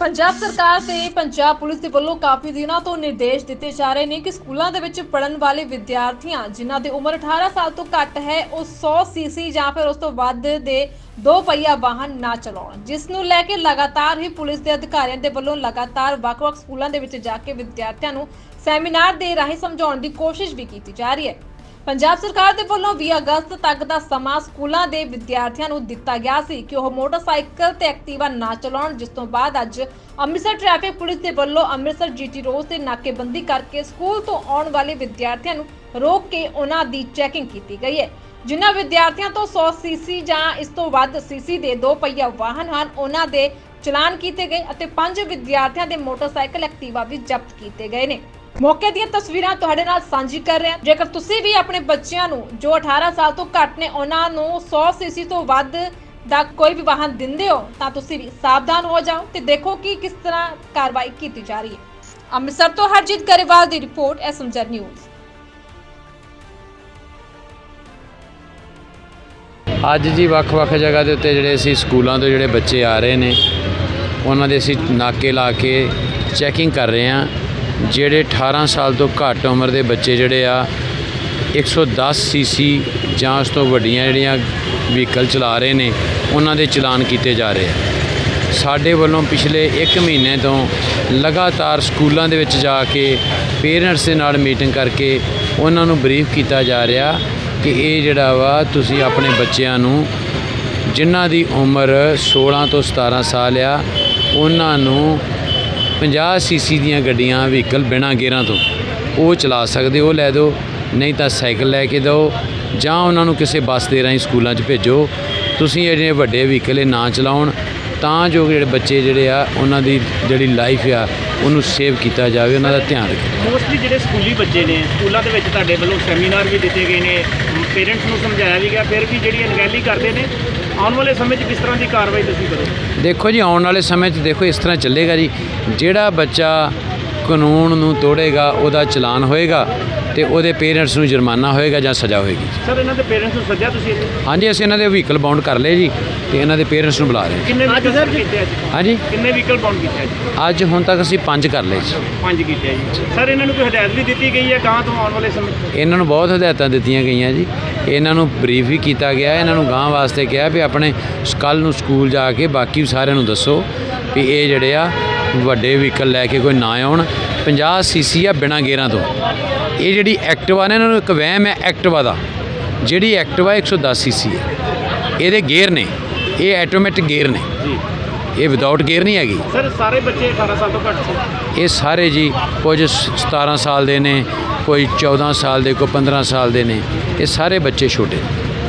ਪੰਜਾਬ ਸਰਕਾਰ ਤੇ ਪੰਜਾਬ ਪੁਲਿਸ ਦੇ ਵੱਲੋਂ ਕਾਫੀ ਦਿਨਾਂ ਤੋਂ ਨਿਰਦੇਸ਼ ਦਿੱਤੇ ਜਾ ਰਹੇ ਨੇ ਕਿ ਸਕੂਲਾਂ ਦੇ ਵਿੱਚ ਪੜਨ ਵਾਲੇ ਵਿਦਿਆਰਥੀਆਂ ਜਿਨ੍ਹਾਂ ਦੀ ਉਮਰ 18 ਸਾਲ ਤੋਂ ਘੱਟ ਹੈ, ਉਹ 100 ਸੀਸੀ ਜਾਂ ਫਿਰ ਉਸ ਤੋਂ ਵੱਧ ਦੇ ਦੋ ਪਹੀਆ ਵਾਹਨ ਨਾ ਚਲਾਉਣ। ਜਿਸ ਨੂੰ ਲੈ ਕੇ ਲਗਾਤਾਰ ਹੀ ਪੁਲਿਸ ਦੇ ਅਧਿਕਾਰੀਆਂ ਦੇ ਵੱਲੋਂ ਲਗਾਤਾਰ ਵੱਖ-ਵੱਖ ਸਕੂਲਾਂ ਦੇ ਵਿੱਚ ਜਾ ਕੇ ਵਿਦਿਆਰਥੀਆਂ ਨੂੰ ਸੈਮੀਨਾਰ ਦੇ ਰਾਹੀਂ ਸਮਝਾਉਣ ਦੀ ਕੋਸ਼ਿਸ਼ ਵੀ ਕੀਤੀ ਜਾ ਰਹੀ ਹੈ। ਪੰਜਾਬ ਸਰਕਾਰ ਦੇ ਵੱਲੋਂ 20 ਅਗਸਤ ਤੱਕ ਦਾ ਸਮਾਂ ਸਕੂਲਾਂ ਦੇ ਵਿਦਿਆਰਥੀਆਂ ਨੂੰ ਦਿੱਤਾ ਗਿਆ ਸੀ ਕਿ ਉਹ ਮੋਟਰਸਾਈਕਲ ਤੇ ਐਕਟਿਵਾ ਨਾ ਚਲਾਉਣ, ਜਿਸ ਤੋਂ ਬਾਅਦ ਅੱਜ ਅੰਮ੍ਰਿਤਸਰ ਟ੍ਰੈਫਿਕ ਪੁਲਿਸ ਦੇ ਵੱਲੋਂ ਅੰਮ੍ਰਿਤਸਰ ਜੀਟੀ ਰੋਡ ਤੇ ਨਾਕੇਬੰਦੀ ਕਰਕੇ ਸਕੂਲ ਤੋਂ ਆਉਣ ਵਾਲੇ ਵਿਦਿਆਰਥੀਆਂ ਨੂੰ ਰੋਕ ਕੇ ਉਹਨਾਂ ਦੀ ਚੈਕਿੰਗ ਕੀਤੀ ਗਈ ਹੈ। ਜਿਨ੍ਹਾਂ ਵਿਦਿਆਰਥੀਆਂ ਤੋਂ 100 ਸੀਸੀ ਜਾਂ ਇਸ ਤੋਂ ਵੱਧ ਸੀਸੀ ਦੇ ਦੋ ਪਹੀਆ ਵਾਹਨ ਹਨ, ਉਹਨਾਂ ਦੇ ਚਲਾਨ ਕੀਤੇ ਗਏ ਅਤੇ ਪੰਜ ਵਿਦਿਆਰਥੀਆਂ ਦੇ ਮੋਟਰਸਾਈਕਲ ਐਕਟਿਵਾ ਵੀ ਜ਼ਬਤ ਕੀਤੇ ਗਏ ਨੇ। ਮੌਕੇ ਦੀਆਂ ਤਸਵੀਰਾਂ ਤੁਹਾਡੇ ਨਾਲ ਸਾਂਝੀ ਕਰ ਰਹੇ ਹਾਂ। ਜੇਕਰ ਤੁਸੀਂ ਵੀ ਆਪਣੇ ਬੱਚਿਆਂ ਨੂੰ, ਜੋ 18 ਸਾਲ ਤੋਂ ਘੱਟ ਨੇ, ਉਹਨਾਂ ਨੂੰ 100 ਸੀਸੀ ਤੋਂ ਵੱਧ ਦਾ ਕੋਈ ਵੀ ਵਾਹਨ ਦਿੰਦੇ ਹੋ, ਤਾਂ ਤੁਸੀਂ ਵੀ ਸਾਵਧਾਨ ਹੋ ਜਾਓ ਤੇ ਦੇਖੋ ਕਿ ਕਿਸ ਤਰ੍ਹਾਂ ਕਾਰਵਾਈ ਕੀਤੀ ਜਾ ਰਹੀ ਹੈ। ਅੰਮ੍ਰਿਤਸਰ ਤੋਂ ਹਰਜੀਤ ਗਰੇਵਾਲ ਦੀ ਰਿਪੋਰਟ ਐਸਐਮਜਰ ਨਿਊਜ਼। ਅੱਜ ਜੀ ਵੱਖ-ਵੱਖ ਜਗ੍ਹਾ ਦੇ ਉੱਤੇ ਜਿਹੜੇ ਅਸੀਂ ਸਕੂਲਾਂ ਤੋਂ ਜਿਹੜੇ ਬੱਚੇ ਆ ਰਹੇ ਨੇ, ਉਹਨਾਂ ਦੇ ਅਸੀਂ ਨਾਕੇ ਲਾ ਕੇ ਚੈਕਿੰਗ ਕਰ ਰਹੇ ਹਾਂ। ਜਿਹੜੇ 18 ਸਾਲ ਤੋਂ ਘੱਟ ਉਮਰ ਦੇ ਬੱਚੇ ਜਿਹੜੇ ਆ 110 ਸੀਸੀ ਜਾਂ ਉਸ ਤੋਂ ਵੱਡੀਆਂ ਜਿਹੜੀਆਂ ਵਹੀਕਲ ਚਲਾ ਰਹੇ ਨੇ, ਉਹਨਾਂ ਦੇ ਚਲਾਨ ਕੀਤੇ ਜਾ ਰਹੇ ਆ। ਸਾਡੇ ਵੱਲੋਂ ਪਿਛਲੇ 1 ਮਹੀਨੇ ਤੋਂ ਲਗਾਤਾਰ ਸਕੂਲਾਂ ਦੇ ਵਿੱਚ ਜਾ ਕੇ ਪੇਰੈਂਟਸ ਦੇ ਨਾਲ ਮੀਟਿੰਗ ਕਰਕੇ ਉਹਨਾਂ ਨੂੰ ਬਰੀਫ ਕੀਤਾ ਜਾ ਰਿਹਾ ਕਿ ਇਹ ਜਿਹੜਾ ਵਾ, ਤੁਸੀਂ ਆਪਣੇ ਬੱਚਿਆਂ ਨੂੰ ਜਿਨ੍ਹਾਂ ਦੀ ਉਮਰ 16 ਤੋਂ 17 ਸਾਲ ਆ, ਉਹਨਾਂ ਨੂੰ 50 ਸੀਸੀ ਦੀਆਂ ਗੱਡੀਆਂ ਵਹੀਕਲ ਬਿਨਾਂ ਗੇਅਰਾਂ ਤੋਂ ਉਹ ਚਲਾ ਸਕਦੇ, ਉਹ ਲੈ ਦਿਓ, ਨਹੀਂ ਤਾਂ ਸਾਈਕਲ ਲੈ ਕੇ ਦਿਓ, ਜਾਂ ਉਹਨਾਂ ਨੂੰ ਕਿਸੇ ਬੱਸ ਦੇ ਰਾਹੀਂ ਸਕੂਲਾਂ 'ਚ ਭੇਜੋ। ਤੁਸੀਂ ਜਿਹੜੇ ਵੱਡੇ ਵਹੀਕਲ ਇਹ ਨਾ ਚਲਾਉਣ ਤਾਂ ਜੋ ਜਿਹੜੇ ਬੱਚੇ ਜਿਹੜੇ ਆ ਉਹਨਾਂ ਦੀ ਜਿਹੜੀ ਲਾਈਫ ਆ ਉਹਨੂੰ ਸੇਵ ਕੀਤਾ ਜਾਵੇ ਉਹਨਾਂ ਦਾ ਧਿਆਨ ਰੱਖੋ ਮੋਸਟਲੀ ਜਿਹੜੇ ਸਕੂਲੀ ਬੱਚੇ ਨੇ ਸਕੂਲਾਂ ਦੇ ਵਿੱਚ ਤੁਹਾਡੇ ਵੱਲੋਂ ਸੈਮੀਨਾਰ ਵੀ ਦਿੱਤੇ ਗਏ ਨੇ ਪੇਰੈਂਟਸ ਨੂੰ ਸਮਝਾਇਆ ਵੀ ਗਿਆ ਫਿਰ ਵੀ ਜਿਹੜੀ ਅਣਗਹਿਲੀ ਕਰਦੇ ਨੇ ਆਉਣ ਵਾਲੇ ਸਮੇਂ 'ਚ ਕਿਸ ਤਰ੍ਹਾਂ ਦੀ ਕਾਰਵਾਈ ਤੁਸੀਂ ਕਰੋਗੇ? ਦੇਖੋ ਜੀ ਆਉਣ ਵਾਲੇ ਸਮੇਂ 'ਚ ਦੇਖੋ ਇਸ ਤਰ੍ਹਾਂ ਚੱਲੇਗਾ ਜੀ। ਜਿਹੜਾ ਬੱਚਾ ਕਾਨੂੰਨ ਨੂੰ ਤੋੜੇਗਾ ਉਹਦਾ ਚਲਾਨ ਹੋਏਗਾ। ਤੇ ਉਹਦੇ ਪੇਰੈਂਟਸ ਨੂੰ ਜੁਰਮਾਨਾ ਹੋਏਗਾ ਜਾਂ ਸਜ਼ਾ ਹੋਏਗੀ ਸਰ ਇਹਨਾਂ ਦੇ ਪੇਰੈਂਟਸ ਨੂੰ ਸੱਦਿਆ ਤੁਸੀਂ? ਹਾਂਜੀ ਅਸੀਂ ਇਹਨਾਂ ਦੇ ਵਹੀਕਲ ਬਾਉਂਡ ਕਰ ਲਏ ਜੀ ਤੇ ਇਹਨਾਂ ਦੇ ਪੇਰੈਂਟਸ ਨੂੰ ਬੁਲਾ ਰਹੇ ਹਾਂ। ਕਿੰਨੇ ਵਹੀਕਲ ਸਰ ਕੀਤੇ ਅੱਜ ਹਾਂਜੀ? ਕਿੰਨੇ ਵਹੀਕਲ ਬਾਉਂਡ ਕੀਤੇ ਅੱਜ ਅੱਜ ਹੁਣ ਤੱਕ ਅਸੀਂ ਪੰਜ ਕਰ ਲਏ ਜੀ। ਪੰਜ ਕੀਤੇ ਆ ਜੀ। ਸਰ ਇਹਨਾਂ ਨੂੰ ਕੋਈ ਹਦਾਇਤ ਵੀ ਦਿੱਤੀ ਗਈ ਹੈ ਗਾਂ ਤੋਂ ਆਉਣ ਵਾਲੇ ਸਮੇਂ? 'ਚ? ਇਹਨਾਂ ਨੂੰ ਬਹੁਤ ਹਦਾਇਤਾਂ ਦਿੱਤੀਆਂ ਗਈਆਂ ਜੀ। ਇਹਨਾਂ ਨੂੰ ਬਰੀਫ ਵੀ ਕੀਤਾ ਗਿਆ ਇਹਨਾਂ ਨੂੰ ਗਾਂ ਵਾਸਤੇ ਕਿਹਾ ਵੀ ਆਪਣੇ ਕੱਲ ਨੂੰ ਸਕੂਲ ਜਾ ਕੇ ਬਾਕੀ ਸਾਰਿਆਂ ਨੂੰ ਦੱਸੋ ਵੀ ਇਹ ਜਿਹੜੇ ਆ ਵੱਡੇ ਵਹੀਕਲ ਲੈ ਕੇ ਕੋਈ ਨਾ ਆਉਣ। 50 ਸੀਸੀ ਆ ਬਿਨਾਂ ਗੇਅਰਾਂ ਤੋਂ। ਇਹ ਜਿਹੜੀ ਐਕਟਿਵਾ ਨੇ ਇਹਨਾਂ ਨੂੰ ਇੱਕ ਵਹਿਮ ਹੈ ਐਕਟਿਵਾ ਦਾ। ਜਿਹੜੀ ਐਕਟਿਵਾ 110 ਸੀਸੀ ਹੈ। ਇਹਦੇ ਗੇਅਰ ਨੇ। ਇਹ ਆਟੋਮੈਟਿਕ ਗੇਅਰ ਨੇ। ਜੀ ਇਹ ਵਿਦਆਊਟ ਗੇਅਰ ਨਹੀਂ ਹੈਗੀ। ਸਰ ਸਾਰੇ ਬੱਚੇ 18 ਸਾਲ ਤੋਂ ਘੱਟ ਸੀ। ਇਹ ਸਾਰੇ ਜੀ ਕੁਝ 17 ਸਾਲ ਦੇ ਨੇ ਕੋਈ 14 ਸਾਲ ਦੇ ਕੋਈ 15 ਸਾਲ ਦੇ ਨੇ। ਇਹ ਸਾਰੇ ਬੱਚੇ ਛੋਟੇ ਨੇ।